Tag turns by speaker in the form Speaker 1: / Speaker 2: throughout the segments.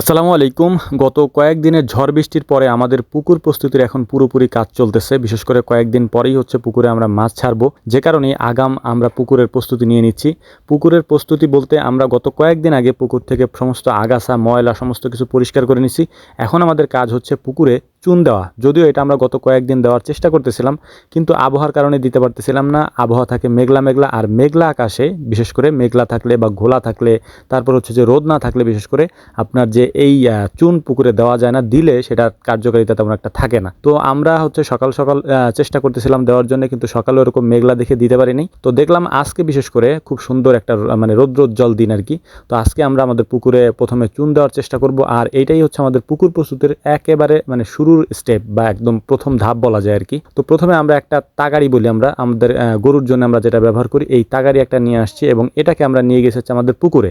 Speaker 1: আসসালামু আলাইকুম। গত কয়েকদিনের ঝড় বৃষ্টির পরে আমাদের পুকুর প্রস্তুতির এখন পুরোপুরি কাজ চলতেছে। বিশেষ করে কয়েকদিন পরেই হচ্ছে পুকুরে আমরা মাছ ছাড়বো। যে কারণে আগাম আমরা পুকুরের প্রস্তুতি নিয়ে নিচ্ছি। পুকুরের প্রস্তুতি বলতে আমরা গত কয়েকদিন আগে পুকুর থেকে সমস্ত আগাছা, ময়লা, সমস্ত কিছু পরিষ্কার করে নিচ্ছি এখন আমাদের কাজ হচ্ছে পুকুরে চুন দেওয়া। যদিও এটা আমরা গত কয়েকদিন দেওয়ার চেষ্টা করতেছিলাম, কিন্তু আবহাওয়ার কারণে দিতে পারতেছিলাম না। আবহাওয়া থাকে মেঘলা মেঘলা, আর মেঘলা আকাশে, বিশেষ করে মেঘলা থাকলে বা ঘোলা থাকলে, তারপর হচ্ছে যে রোদ না থাকলে বিশেষ করে আপনার যে এই চুন পুকুরে দেওয়া যায় না, দিলে সেটার কার্যকারিতা তেমন একটা থাকে না। তো আমরা হচ্ছে সকাল সকাল চেষ্টা করতেছিলাম দেওয়ার জন্য, কিন্তু সকালে ওরকম মেঘলা দেখে দিতে পারিনি। তো দেখলাম আজকে বিশেষ করে খুব সুন্দর একটা মানে রৌদ্রোজ্জ্বল দিন আর কি। তো আজকে আমরা আমাদের পুকুরে প্রথমে চুন দেওয়ার চেষ্টা করব, আর এইটাই হচ্ছে আমাদের পুকুর প্রস্তুতির একেবারে মানে শুরুর স্টেপ বা একদম প্রথম ধাপ বলা যায় আর কি। তো প্রথমে আমরা একটা তাগাড়ি বলি আমরা, আমাদের গরুর জন্য আমরা যেটা ব্যবহার করি, এই তাগাড়ি একটা নিয়ে আসছি এবং এটাকে আমরা নিয়ে গেছি হচ্ছে আমাদের পুকুরে।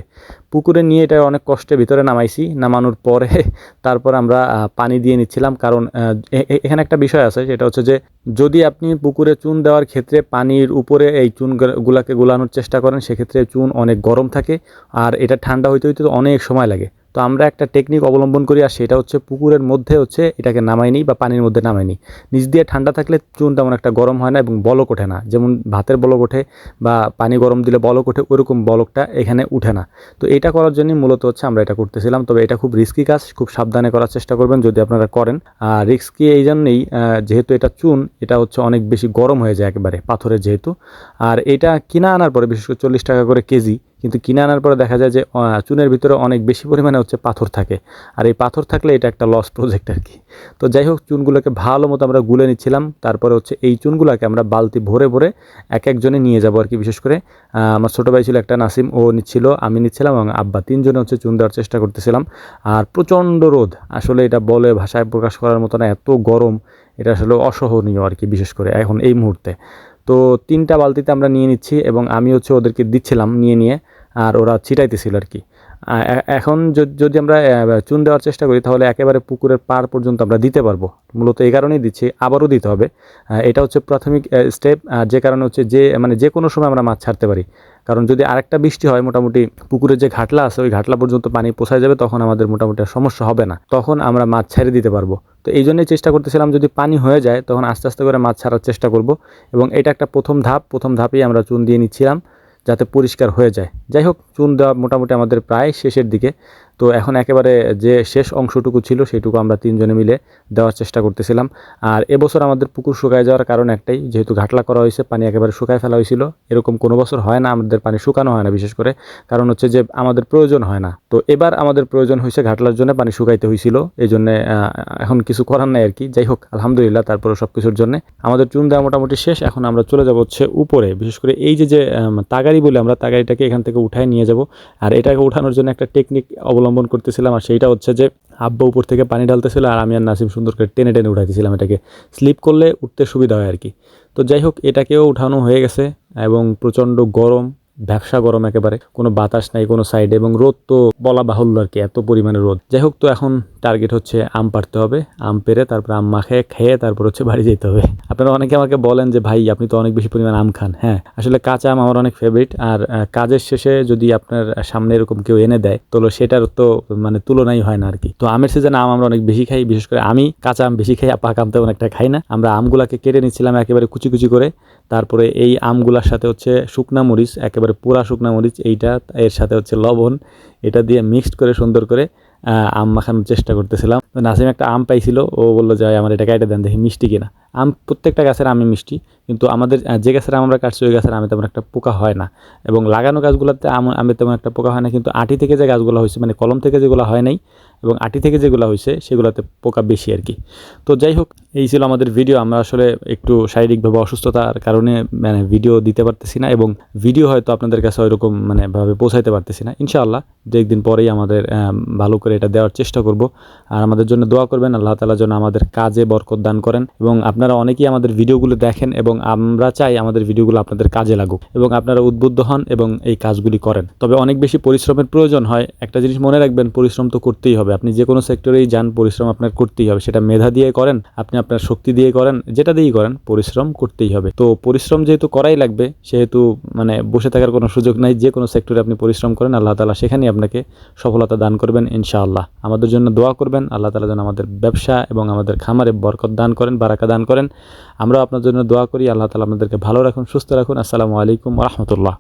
Speaker 1: পুকুরে নিয়ে এটা অনেক কষ্টে ভিতরে নামাইছি, নামানোর পরে তারপর আমরা পানি দিয়ে নিচ্ছিলাম। কারণ এখানে একটা বিষয় আছে, সেটা হচ্ছে যে যদি আপনি পুকুরে চুন দেওয়ার ক্ষেত্রে পানির উপরে এই চুন গুলাকে গুলানোর চেষ্টা করেন, সেক্ষেত্রে চুন অনেক গরম থাকে আর এটা ঠান্ডা হইতে হইতে অনেক সময় লাগে। তো আমরা একটা টেকনিক অবলম্বন করি, আর সেটা হচ্ছে পুকুরের মধ্যে হচ্ছে এটাকে নামাই নিই বা পানির মধ্যে নামাই নিই। নিচ দিয়ে ঠান্ডা থাকলে চুন তেমন একটা গরম হয় না এবং বলক ওঠে না। যেমন ভাতের বলক ওঠে বা পানি গরম দিলে বলক ওঠে, ওরকম বলকটা এখানে উঠে না। তো এটা করার জন্যই মূলত হচ্ছে আমরা এটা করতেছিলাম। তবে এটা খুব রিস্কি কাজ, খুব সাবধানে করার চেষ্টা করবেন যদি আপনারা করেন। আর রিস্কি এই জন্যেই যেহেতু এটা চুন, এটা হচ্ছে অনেক বেশি গরম হয়ে যায় একেবারে পাথরের যেহেতু। আর এটা কিনা আনার পরে বিশেষ করে চল্লিশ টাকা করে কেজি কিন্তু কিনে আনার পরে দেখা যায় যে চুনের ভিতরে অনেক বেশি পরিমাণে হচ্ছে পাথর থাকে। আর এই পাথর থাকলে এটা একটা লস প্রজেক্ট আর কি। তো যাই হোক, চুনগুলোকে ভালো মতো আমরা গুলে নিচ্ছিলাম। তারপরে হচ্ছে এই চুনগুলোকে আমরা বালতি ভরে ভরে এক একজনে নিয়ে যাব আর কি বিশেষ করে। আমার ছোটো ভাই ছিল একটা, নাসিম, ও নিচ্ছিল, আমি নিচ্ছিলাম এবং আব্বা তিনজনে হচ্ছে চুন দেওয়ার চেষ্টা করতেছিলাম। আর প্রচণ্ড রোদ, আসলে এটা বলে ভাষায় প্রকাশ করার মতো না, এত গরম, এটা আসলে অসহনীয় আর কি বিশেষ করে এখন এই মুহূর্তে। তো তিনটা বালতিতে আমরা নিয়ে নিচ্ছি এবং আমি হচ্ছে ওদেরকে দিচ্ছিলাম নিয়ে নিয়ে আর ওরা ছিটাইতেছিল আর কি। এখন যদি- আমরা চুন দেওয়ার চেষ্টা করি, তাহলে একেবারে পুকুরের পার পর্যন্ত আমরা দিতে পারব। মূলত এই কারণেই দিচ্ছি, আবারও দিতে হবে। এটা হচ্ছে প্রাথমিক স্টেপ যে কারণে হচ্ছে যে মানে যে কোনো সময় আমরা মাছ ছাড়তে পারি। কারণ যদি আরেকটা বৃষ্টি হয়, মোটামুটি পুকুরের যে ঘাটলা আছে, ওই ঘাটলা পর্যন্ত পানি পৌঁছায় যাবে, তখন আমাদের মোটামুটি সমস্যা হবে না। তখন আমরা মাছ ছেড়ে দিতে পারব। তো এই জন্যই চেষ্টা করতেছিলাম, যদি পানি হয়ে যায়, তখন আস্তে আস্তে করে মাছ ছাড়ার চেষ্টা করব। এবং এটা একটা প্রথম ধাপ, প্রথম ধাপেই আমরা চুন দিয়ে নিচ্ছিলাম। যাতে পরিষ্কার হয়ে যায়। যাই হোক চুন দেওয়া মোটামুটি আমাদের প্রায় শেষের দিকে। তো এখন একেবারে যে শেষ অংশটুকু ছিল সেটুকু আমরা তিনজনে মিলে দেওয়ার চেষ্টা করতেছিলাম। আর এবছর আমাদের পুকুর শুকায় যাওয়ার কারণ একটাই, যেহেতু ঘাটলা করা হয়েছে, পানি একেবারে শুকায় ফেলা হয়েছিল, এরকম কোনো বছর হয় না আমাদের পানি শুকানো হয় না বিশেষ করে। কারণ হচ্ছে যে আমাদের প্রয়োজন হয় না। তো এবার আমাদের প্রয়োজন হয়েছে ঘাটলার জন্য পানি শুকাইতে হয়েছিল, এই জন্যে এখন কিছু করার নাই আর কি। যাই হোক, আলহামদুলিল্লাহ তারপরে সব কিছুর জন্য। আমাদের চুন দেওয়া মোটামুটি শেষ, এখন আমরা চলে যাব হচ্ছে উপরে। বিশেষ করে এই যে যে তাগাড়ি বলে আমরা তাগাড়িটাকে এখান থেকে উঠায় নিয়ে যাব। আর এটাকে উঠানোর জন্য একটা টেকনিক অবলম্বন করতেছিলাম আর সেইটা হচ্ছে যে আব্বা উপর থেকে পানি ঢালতেছিল আর আমি আর নাসিম সুন্দরকে টেনে টেনে উঠাইতেছিলাম এটাকে। স্লিপ করলে উঠতে সুবিধা হয় আর কি তো যাই হোক, এটাকেও উঠানো হয়ে গেছে এবং প্রচণ্ড গরম, ব্যবসা গরম একেবারে। কোনো বাতাস নাই কোনো সাইডে এবং রোদ তো বলা বাহুল্য আর কি এত পরিমাণে রোদ। যাই হোক, তো এখন টার্গেট হচ্ছে আম পারতে হবে, আম পেরে তারপর আম মাখে, খেয়ে তারপর হচ্ছে বাড়ি যেতে হবে। আপনারা অনেকে আমাকে বলেন যে, ভাই, আপনি তো অনেক বেশি পরিমাণ আম খান। হ্যাঁ আসলে কাঁচা আম আমার অনেক ফেভারিট আর কাজের শেষে যদি আপনার সামনে এরকম কেউ এনে দেয়, তো সেটার তো মানে তুলনাই হয় না আর কি তো আমের সিজনে আম আমরা অনেক বেশি খাই, বিশেষ করে আমি কাঁচা আম বেশি খাই, পাকা আম তেমন একটা খাই না। আমরা আমগুলাকে কেটে নিচ্ছিলাম একেবারে কুচি কুচি করে, তারপরে এই আমগুলার সাথে হচ্ছে শুকনা মরিচ, একেবারে পুরা শুকনা মরিচ, এইটা, এর সাথে হচ্ছে লবণ, এটা দিয়ে মিক্সড করে সুন্দর করে আম মাখানোর চেষ্টা করতেছিলাম। তো নাসিম একটা আম পাইছিল, ও বলল যে আমার এটা কেটে দেন, দেখি মিষ্টি কিনা। আম, প্রত্যেকটা গাছের আমি মিষ্টি, কিন্তু আমাদের যে গাছের আম আমরা কাটছি, ওই গাছের আমে তেমন একটা পোকা হয় না। এবং লাগানো গাছগুলোতে আম, আমে তেমন একটা পোকা হয় না, কিন্তু আটি থেকে যে গাছগুলো হয়েছে মানে কলম থেকে যেগুলো হয় নাই এবং আটি থেকে যেগুলো হয়েছে সেগুলোতে পোকা বেশি আর কি। তো যাই হোক এই ছিল আমাদের ভিডিও আমরা আসলে একটু শারীরিকভাবে অসুস্থতার কারণে মানে ভিডিও দিতে পারতেছি না এবং ভিডিও হয়তো আপনাদের কাছে ওইরকম মানে ভাবে পৌঁছাইতে পারতেছি না। ইনশাআল্লাহ দু একদিন পরেই আমাদের ভালো করে এটা দেওয়ার চেষ্টা করব। আর আমাদের জন্য দোয়া করবেন, আল্লাহ তালা যেন আমাদের কাজে বরকত দান করেন এবং আপনারা অনেকেই আমাদের ভিডিওগুলো দেখেন এবং আমরা চাই আমাদের ভিডিওগুলো আপনাদের কাজে লাগুক এবং আপনারা উদ্বুদ্ধ হন এবং এই কাজগুলি করেন। তবে অনেক বেশি পরিশ্রমের প্রয়োজন হয়। একটা জিনিস মনে রাখবেন, পরিশ্রম তো করতেই হবে। হবে। আপনি যে কোনো সেক্টরেই যান, পরিশ্রম আপনার করতেই হবে। সেটা মেধা দিয়ে করেন, আপনি আপনার শক্তি দিয়ে করেন, যেটা দিয়েই করেন, পরিশ্রম করতেই হবে। তো পরিশ্রম যেহেতু করাই লাগবে, সেহেতু মানে বসে থাকার কোনো সুযোগ নাই। যে কোনো সেক্টরে আপনি পরিশ্রম করেন, আল্লাহ তালা সেখানেই আপনাকে সফলতা দান করবেন, ইনশাআল্লাহ। আমাদের জন্য দোয়া করবেন, আল্লাহ তালা যেন আমাদের ব্যবসা এবং আমাদের খামারে বরকত দান করেন, বারাকা দান করেন। আমরাও আপনার জন্য দোয়া করি, আল্লাহ তালা আমাদেরকে ভালো রাখুন, সুস্থ রাখুন। আসসালামু আলাইকুম রহমতুল্লাহ।